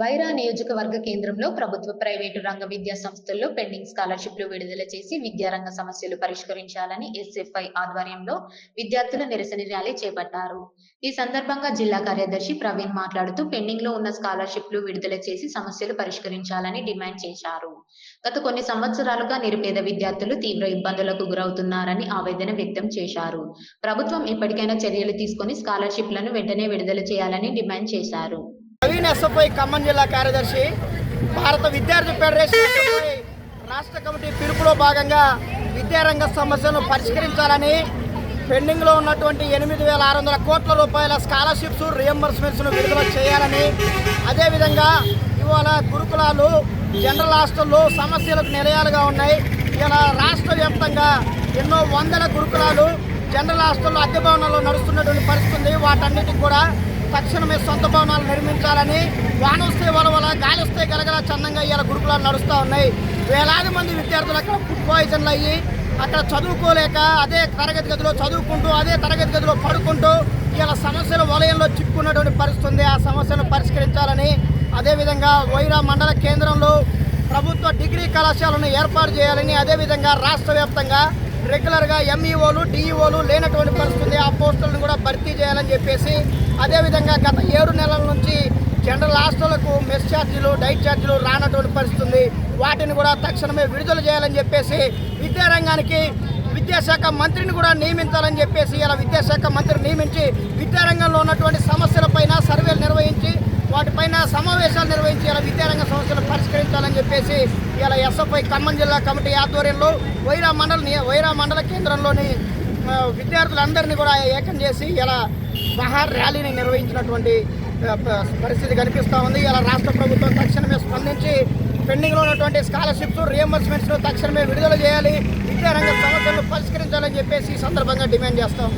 వైరా నియోజకవర్గ కేంద్రంలో ప్రభుత్వ ప్రైవేటు రంగ విద్యా సంస్థల్లో పెండింగ్ స్కాలర్షిప్లు విడుదల చేసి విద్యారంగ సమస్యలు పరిష్కరించాలని ఎస్ఎఫ్ఐ ఆధ్వర్యంలో విద్యార్థుల నిరసన ర్యాలీ చేపట్టారు. ఈ సందర్భంగా జిల్లా కార్యదర్శి ప్రవీణ్ మాట్లాడుతూ పెండింగ్లో ఉన్న స్కాలర్షిప్లు విడుదల చేసి సమస్యలు పరిష్కరించాలని డిమాండ్ చేశారు. గత కొన్ని సంవత్సరాలుగా నిరుపేద విద్యార్థులు తీవ్ర ఇబ్బందులకు గురవుతున్నారని ఆవేదన వ్యక్తం చేశారు. ప్రభుత్వం ఇప్పటికైనా చర్యలు తీసుకొని స్కాలర్షిప్లను వెంటనే విడుదల చేయాలని డిమాండ్ చేశారు. నవీన్ ఎస్ఎఫ్ఐ ఖమ్మం జిల్లా కార్యదర్శి భారత విద్యార్థి ఫెడరేషన్ రాష్ట్ర కమిటీ పిలుపులో భాగంగా విద్యారంగ సమస్యలను పరిష్కరించాలని పెండింగ్లో ఉన్నటువంటి ఎనిమిది వేల ఆరు వందల కోట్ల రూపాయల స్కాలర్షిప్స్ రియంబర్స్మెంట్స్ను విడుదల చేయాలని అదేవిధంగా ఇవాళ గురుకులాలు జనరల్ హాస్టల్లో సమస్యలకు నిలయాలుగా ఉన్నాయి. ఇలా రాష్ట్ర వ్యాప్తంగా ఎన్నో వందల గురుకులాలు జనరల్ హాస్టల్లో అద్దె భవనాల్లో నడుస్తున్నటువంటి పరిస్థితి ఉంది. వాటన్నిటికి కూడా తక్షణమే సొంత భవనాలు నిర్మించాలని వాన వస్తే వలవల గాలి వస్తే గలగల చందంగా ఇలా గురుకులాలు నడుస్తూ ఉన్నాయి. వేలాది మంది విద్యార్థులు అక్కడ ఫుడ్ పాయిజన్లు అయ్యి అక్కడ చదువుకోలేక అదే తరగతి గదిలో చదువుకుంటూ అదే తరగతి గదిలో పడుకుంటూ ఇలా సమస్యల వలయంలో చిక్కున్నటువంటి పరిస్థితి ఉంది ఆ సమస్యను పరిష్కరించాలని అదేవిధంగా వైరా మండల కేంద్రంలో ప్రభుత్వ డిగ్రీ కళాశాలను ఏర్పాటు చేయాలని అదేవిధంగా రాష్ట్ర వ్యాప్తంగా రెగ్యులర్గా ఎంఈఓలు డిఈఓలు లేనటువంటి పరిస్థితి ఆ పోస్టులను కూడా భర్తీ చేయాలని చెప్పేసి అదేవిధంగా గత ఏడు నెలల నుంచి జనరల్ హాస్టళ్ళకు మెస్ ఛార్జీలు డైట్ ఛార్జీలు రానటువంటి పరిస్థితుంది. వాటిని కూడా తక్షణమే విడుదల చేయాలని చెప్పేసి విద్యారంగానికి విద్యాశాఖ మంత్రిని కూడా నియమించాలని చెప్పేసి ఇలా విద్యాశాఖ మంత్రిని నియమించి విద్యారంగంలో ఉన్నటువంటి సమస్యలపైన సర్వేలు నిర్వహించి వాటిపైన సమావేశాలు నిర్వహించి ఇలా విద్యారంగ సమస్యలు పరిష్కరించాలని చెప్పేసి ఇలా ఎస్ఎఫ్ఐ ఖమ్మం జిల్లా కమిటీ ఆధ్వర్యంలో వైరా మండల వైరా మండల కేంద్రంలోని విద్యార్థులందరినీ కూడా ఏకం చేసి ఇలా బహార్ ర్యాలీని నిర్వహించినటువంటి ప- పరిస్థితి కనిపిస్తూ ఉంది. ఇలా రాష్ట్ర ప్రభుత్వం తక్షణమే స్పందించి పెండింగ్లో ఉన్నటువంటి స్కాలర్షిప్స్ రియంబర్స్మెంట్స్ తక్షణమే విడుదల చేయాలి. విద్యారంగ సమస్యలను పరిష్కరించాలని చెప్పేసి ఈ సందర్భంగా డిమాండ్ చేస్తాం